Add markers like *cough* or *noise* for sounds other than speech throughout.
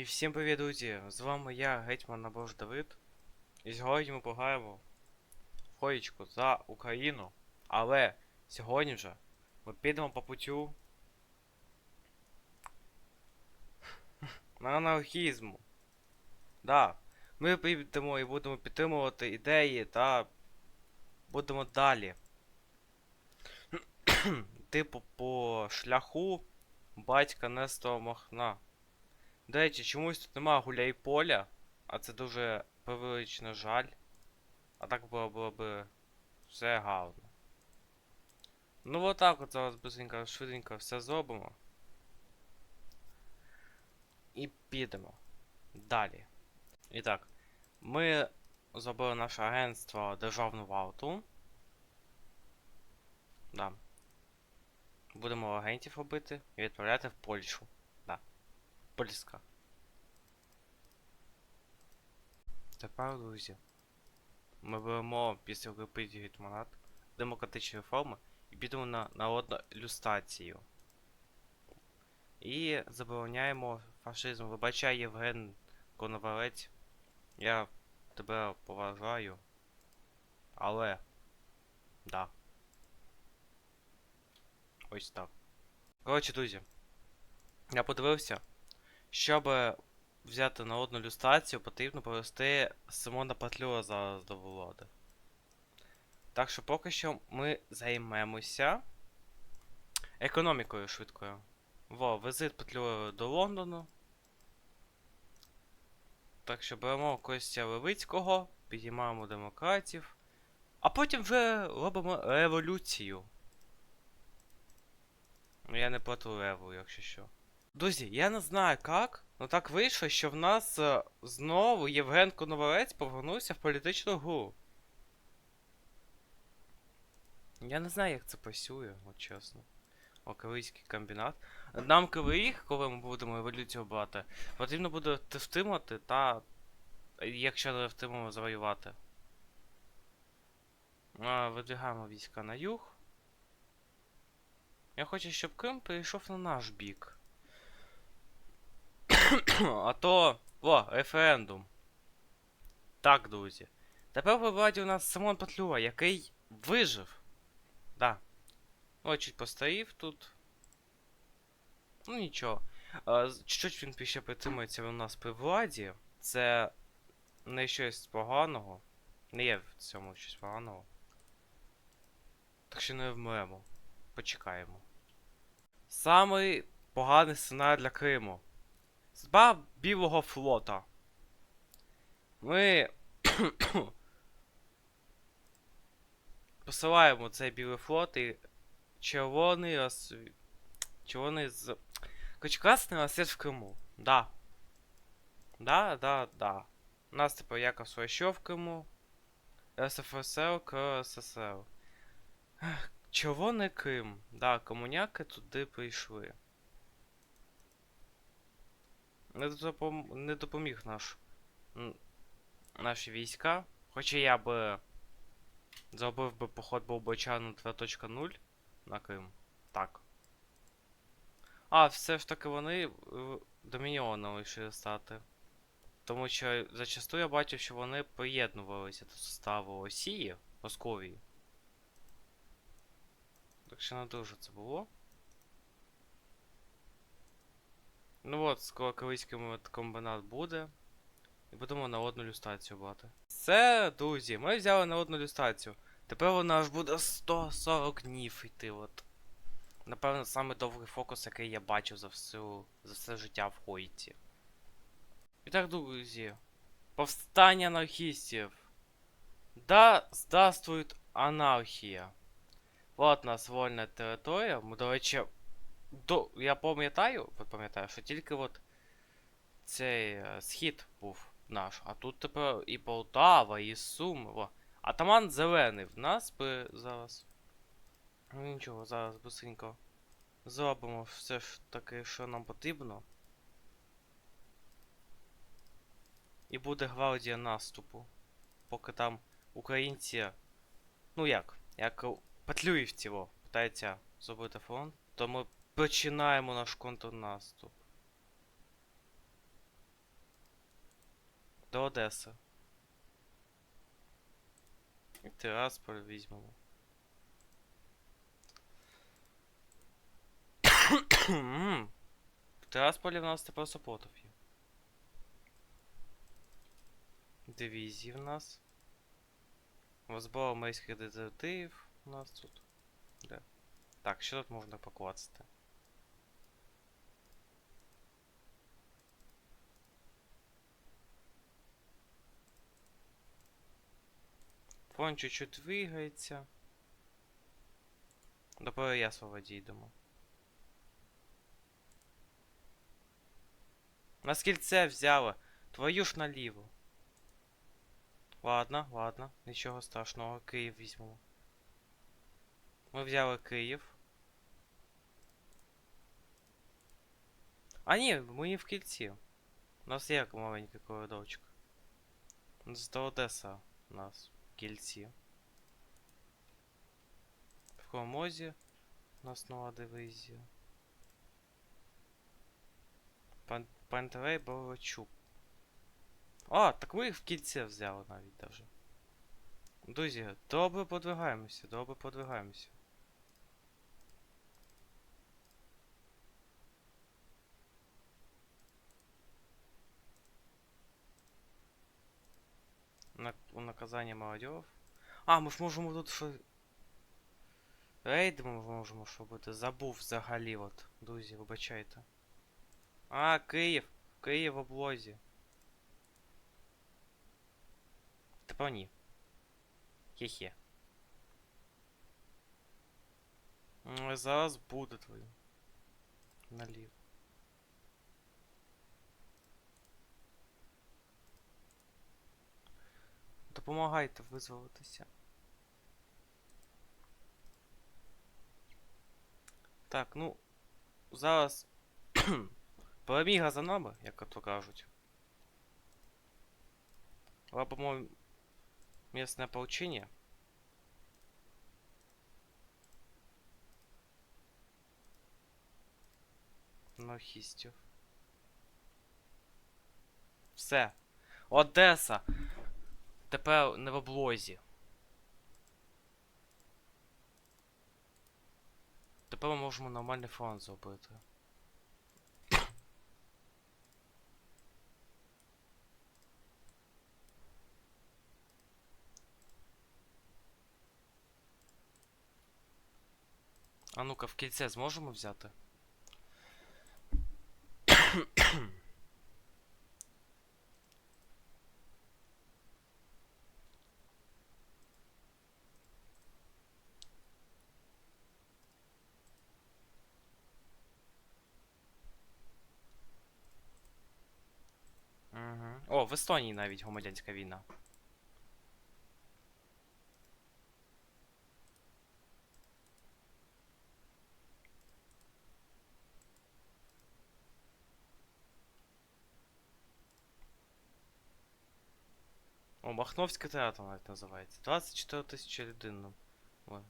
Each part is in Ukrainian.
І всім привіт, друзі! З вами я, Гетьман Набож Давид. І сьогодні ми пограємо в хоєчку за Україну. Але сьогодні вже ми підемо по путю на анархізму. Да, ми підемо і будемо підтримувати ідеї та будемо далі. *clears throat* Типу по шляху батька Нестора Махна. До речі, чомусь тут нема гуляй поля, а це дуже превелично жаль. А так було, було б все гарно. Ну отак от зараз быстренько, швиденько все зробимо. І підемо. Далі. І так, ми зробили наше агентство Державну варту. Да. Будемо агентів робити і відправляти в Польщу. Да. Польська. Тепер, друзі, ми беремо після Википедії гетьманат демократичні реформи і підемо на народну люстрацію. І забороняємо фашизм. Вибачай, Євген Коновалець. Я тебе поважаю. Але. Да. Ось так. Коротше, друзі. Я подивився. Щоб взяти народну люстрацію, потрібно провести Симона Петлюра зараз до влади. Так що поки що ми займемося економікою швидкою. Во, визит Петлюра до Лондону. Так що беремо Костя Левицького, підіймаємо демократів, а потім вже робимо революцію. Ну, Я не проти реву, якщо що. Друзі, я не знаю як, але так вийшло, що в нас е, знову Євген Коновалець повернувся в політичну гру. Я не знаю, як це працює, от чесно. О, Кривийський комбінат. Нам Кривий, коли ми будемо революцію брати, потрібно буде втримати та. Якщо не втримаємо завоювати. А, видвигаємо війська на юг. Я хочу, щоб Крим перейшов на наш бік. А то. О, референдум. Так, друзі. Тепер в владі у нас Симон Петлюра, який вижив. Да. Ой, чуть постарів тут. Ну нічого. Чуть-чуть він ще притримується у нас при владі. Це не щось поганого. Не є в цьому щось поганого. Так що не вмремо. Почекаємо. Самий поганий сценарій для Криму. Зба Білого флота. Ми. *coughs* Посилаємо цей білий флот і червоний роз... Червоний з. Короче, красний розсвіт в Криму. Да. Да, да, да. У нас тепер Яков Слащов в Криму. РСФСР к. Червоний Крим. Да, комуняки туди прийшли. Не, допом... не допоміг наш. Наші війська. Хоча я би зробив би поход Болбочану 2.0 на Крим. Так. А, все ж таки вони е, домініоном вирішили стати. Тому що зачасту я бачив, що вони приєднувалися до составу Росії, Московії. Так що не дуже це було. Ну от, скоро Кривийський от комбінат буде. І будемо народну люстрацію брати. Все, друзі, ми взяли народну люстрацію. Тепер вона аж буде 140 днів йти. От. Напевно, саме довгий фокус, який я бачив за всю, за все життя в Хойті. І так, друзі. Повстання анархістів. Да, здравствует анархія. Вот у нас вольна територія. Ми, до речі, до, я пам'ятаю, пам'ятаю, що тільки от цей е, схід був наш, а тут тепер і Полтава, і Суми. Во. Атаман зелений в нас би зараз. Ну нічого, зараз быстренько зробимо все ж таки, що нам потрібно. І буде гвардія наступу. Поки там українці. Ну як? Як Петлюївці во, питаються зробити фронт, то ми починаємо наш контрнаступ. До Одеси. І Тирасполь візьмемо. В Тирасполі в нас тепер Сопотов є. Дивізії в нас. Розбор морських детективів у нас тут. Де? Так, що тут можна покласти? Фон чуть-чуть двигається. До Переяслава дійдемо. На скільце взяли. Твою ж наліво. Ладно, ладно, нічого страшного, Київ візьмемо. Ми взяли Київ. А ні, ми не в кільці. У нас є маленький коридорчик. З до Одеса у нас кільці. В комозі у нас нова дивізія. Пан Пантелей Борочук. А, так ми їх в кільце взяли навіть даже. Друзі, добре подвигаємося, добре подвигаємося. На, у наказання молодьов. А, ми ж можемо тут що. Рейд ми можемо що бути. Забув взагалі от. Друзі, вибачайте. А, Київ! Київ в облозі. Тепер ні. Хе-хе. М, Зараз буде твою. Налів. Допомагайте визволитися. Так, ну. Зараз. *clears throat* Переміга за нами, як то кажуть. Робимо місне ополчення. Нохістів. Все. Одеса. Тепер не в облозі. Тепер ми можемо нормальний фронт зробити. А ну-ка, в кільце зможемо взяти? в Естонії навіть громадянська війна. О, Махновський театр навіть називається. 24 тисячі людей. ну. Ой.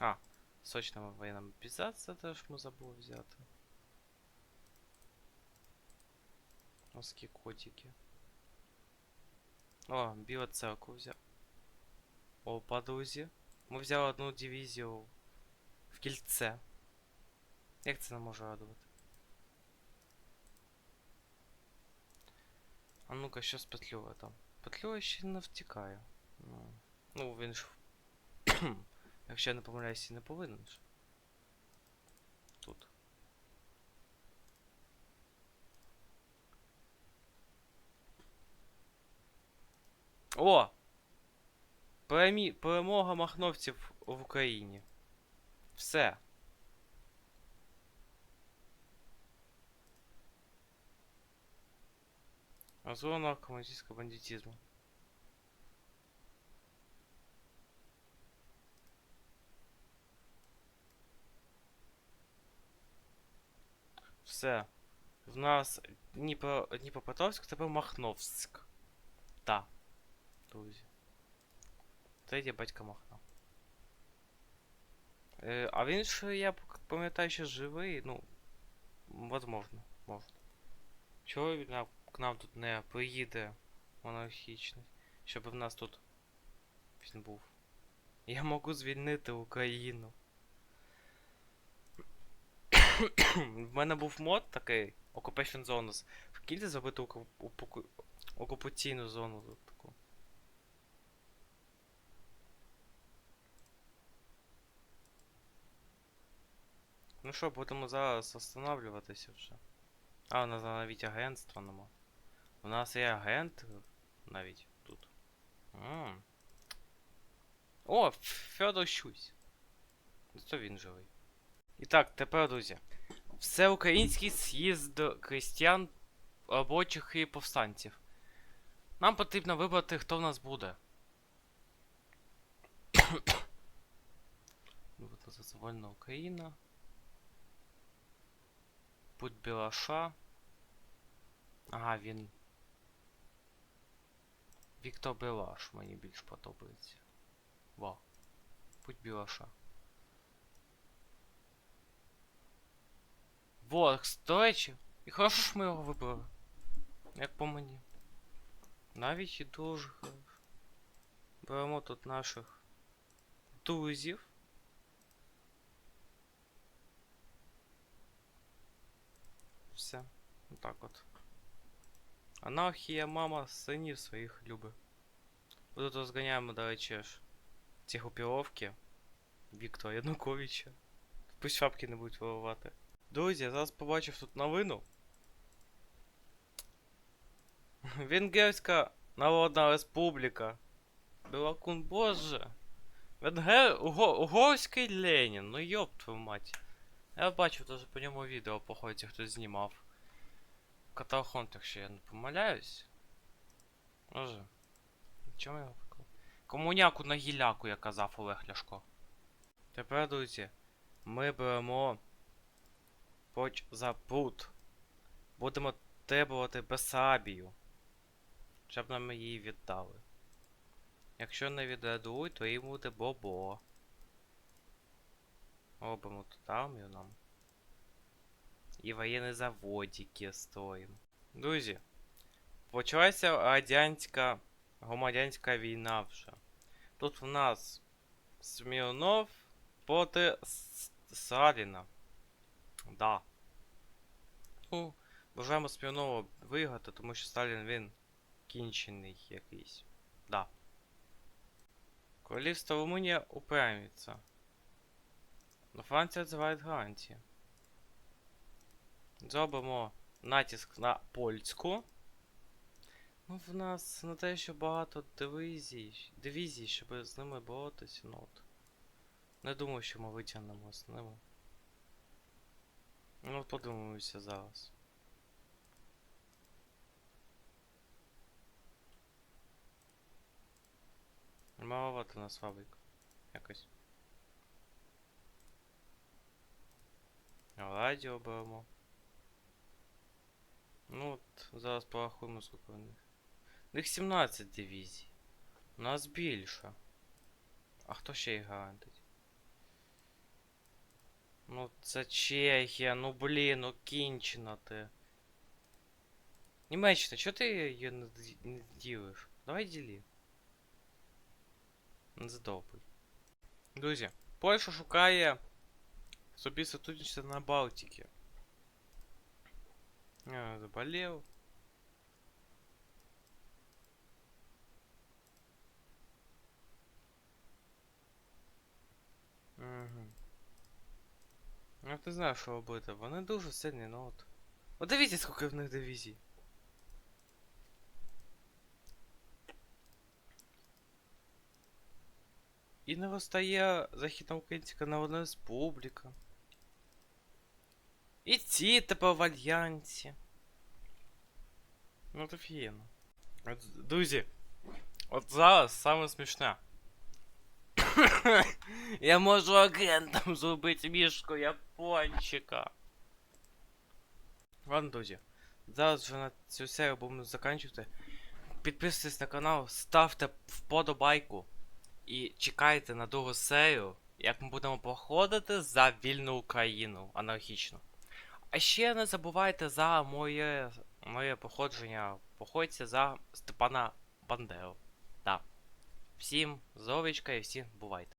А, сочна воєнна мобілізація теж ми забули взяти. Морські котики. О, Біла церкву взяв. О, по друзі. Ми взяли одну дивізію в кільце. Як це не може радувати? А ну-ка, що з Петлюра там? Петлюра ще не втікає. Ну, ну він ж. Якщо *coughs* я не помиляюся, не повинен ж. О! Перемі... Перемога махновців в Україні. Все. Зона коммунистического бандитизма. Все. В нас Дніпро... Дніпропетровськ, тепер Махновськ. Та. Друзі. Третій батько Махно. Е, а він ж, я пам'ятаю, що живий, ну. Возможно, можна. Чого він к нам тут не приїде монархічний, щоб в нас тут він був. Я можу звільнити Україну. В мене був мод такий Occupation Zones. В кільці зробити окупаційну зону тут Ну що, будемо зараз останавливатися вже. А, у нас навіть агентства нема. У нас є агент навіть тут. М. О, Федор Щусь. Зато він живий. І так, тепер, друзі. Всеукраїнський з'їзд крістян, робочих і повстанців. Нам потрібно вибрати, хто в нас буде. *coughs* За Україна. Путь Білаша. Ага, він. Віктор Білаш мені більш подобається. Во. Путь Білаша. Во, до речі. І хорошо ж ми його вибрали. Як по мені. Навіть і дуже хорошо. Беремо тут наших друзів. Отак от. Анархія, мама, синів своїх любить. Тут розганяємо, до речі, ці групіровки Віктора Януковича. Пусть шапки не будуть виливати. Друзі, я зараз побачив тут новину. *laughs* Венгерська Народна Республіка. Білакун боже. Венгер... Уго... Угорський Ленін, ну йоп твою мать. Я бачив теж по ньому відео, походу, хтось знімав. Каталхонт, якщо я не помиляюсь. Може. Чому я його? Комуняку на гіляку, як казав Олег Ляшко. Тепер, друзі, ми беремо поч за пут. Будемо требувати Бесабію. Щоб нам її віддали. Якщо не віддадуть, то їм буде бобо. Робимо тут армію нам. І воєнні заводики строїмо. Друзі, почалася радянська громадянська війна вже. Тут в нас Смірнов проти С- Сталіна. Да. Ну, бажаємо Смірнова виграти, тому що Сталін він кінчений якийсь. Да. Королівство Румунія упрямиться. Но Франція відзиває гарантії. Зробимо натиск на польську. Ну, в нас не те, що багато дивізій, дивізій, щоб з ними боротися, ну от. Не думаю, що ми витягнемо з ними. Ну, от подивимося зараз. Маловато нас фабрик. Якось. Радіо беремо. Ну от, зараз порахуємо, скільки в них. В них 17 дивізій. У нас більше. А хто ще їх гарантить? Ну це Чехія, ну блін, ну кінчена ти. Німеччина, чого ти її не, не ділиш? Давай ділі. Не задовбуй. Друзі, Польща шукає собі сотрудничество на Балтике. Я заболел. Угу. Ну ти знаєш, що робити. Вони дуже сильні, ну от. От дивіться, скільки в них дивізій. І не вистає Західноукраїнська Народна Республіка. І ці тепер в альянсі. Ну, офігенно. От, друзі, от зараз саме смішне. *coughs* Я можу агентом зробити мішку япончика. Ладно, друзі. Зараз вже на цю серію будемо закінчувати. Підписуйтесь на канал, ставте вподобайку і чекайте на другу серію, як ми будемо походити за вільну Україну анархічну. А ще не забувайте за моє моє походження походьте за Степана Бандеру. Да. Всім здоровечка і всім бувайте.